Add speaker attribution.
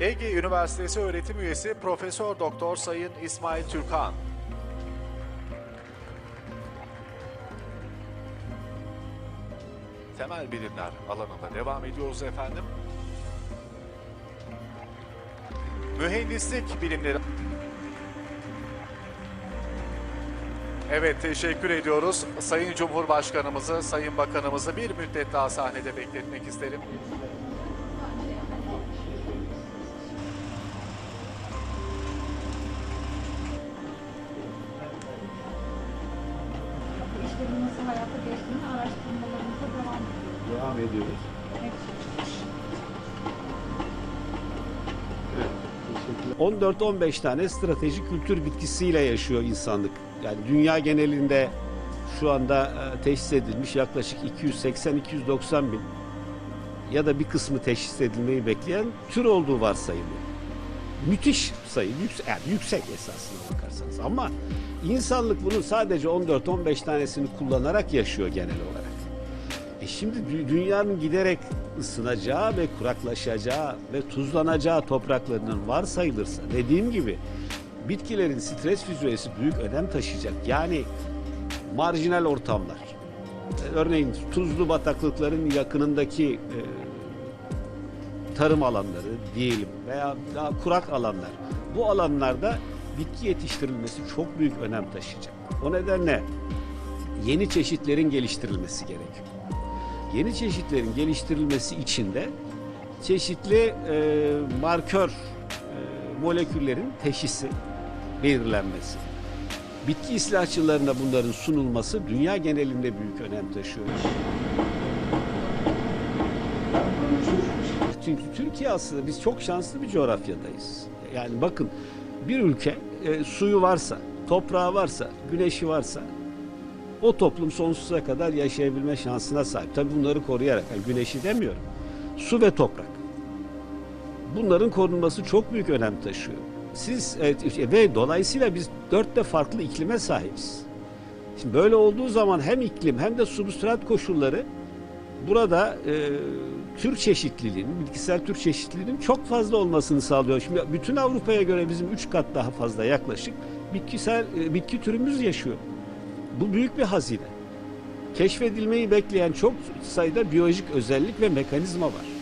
Speaker 1: Ege Üniversitesi öğretim üyesi Profesör Doktor Sayın İsmail Türkan. Temel bilimler alanında devam ediyoruz efendim. Mühendislik bilimleri Evet teşekkür ediyoruz. Sayın Cumhurbaşkanımızı, Sayın Bakanımızı bir müddet daha sahnede bekletmek isterim.
Speaker 2: İşlerin nasıl hayata geçtiğini araştırmalarımıza devam ediyoruz.
Speaker 3: Devam ediyoruz.
Speaker 2: Evet.
Speaker 3: 14-15 tane stratejik kültür bitkisiyle yaşıyor insanlık. Yani dünya genelinde şu anda e, teşhis edilmiş yaklaşık 280-290 bin ya da bir kısmı teşhis edilmeyi bekleyen tür olduğu varsayılıyor. Müthiş sayı, yüksek, yani yüksek esasına bakarsanız. Ama insanlık bunun sadece 14-15 tanesini kullanarak yaşıyor genel olarak. E şimdi dü- dünyanın giderek ısınacağı ve kuraklaşacağı ve tuzlanacağı topraklarının varsayılırsa dediğim gibi bitkilerin stres fizyolojisi büyük önem taşıyacak. Yani marjinal ortamlar. e, Örneğin tuzlu bataklıkların yakınındaki e, tarım alanları diyelim veya daha kurak alanlar. Bu alanlarda bitki yetiştirilmesi çok büyük önem taşıyacak. O nedenle yeni çeşitlerin geliştirilmesi gerekiyor. Yeni çeşitlerin geliştirilmesi için de çeşitli e, markör e, moleküllerin teşhisi belirlenmesi. Bitki silahçılarına bunların sunulması dünya genelinde büyük önem taşıyor. Çünkü Türkiye aslında biz çok şanslı bir coğrafyadayız. Yani bakın bir ülke e, suyu varsa, toprağı varsa, güneşi varsa o toplum sonsuza kadar yaşayabilme şansına sahip. Tabii bunları koruyarak, yani güneşi demiyorum. Su ve toprak. Bunların korunması çok büyük önem taşıyor. Siz evet, ve dolayısıyla biz dörtte farklı iklime sahibiz. Şimdi böyle olduğu zaman hem iklim hem de substrat koşulları burada e, tür çeşitliliğinin, bitkisel tür çeşitliliğinin çok fazla olmasını sağlıyor. Şimdi bütün Avrupa'ya göre bizim üç kat daha fazla yaklaşık bitkisel e, bitki türümüz yaşıyor. Bu büyük bir hazine. Keşfedilmeyi bekleyen çok sayıda biyolojik özellik ve mekanizma var.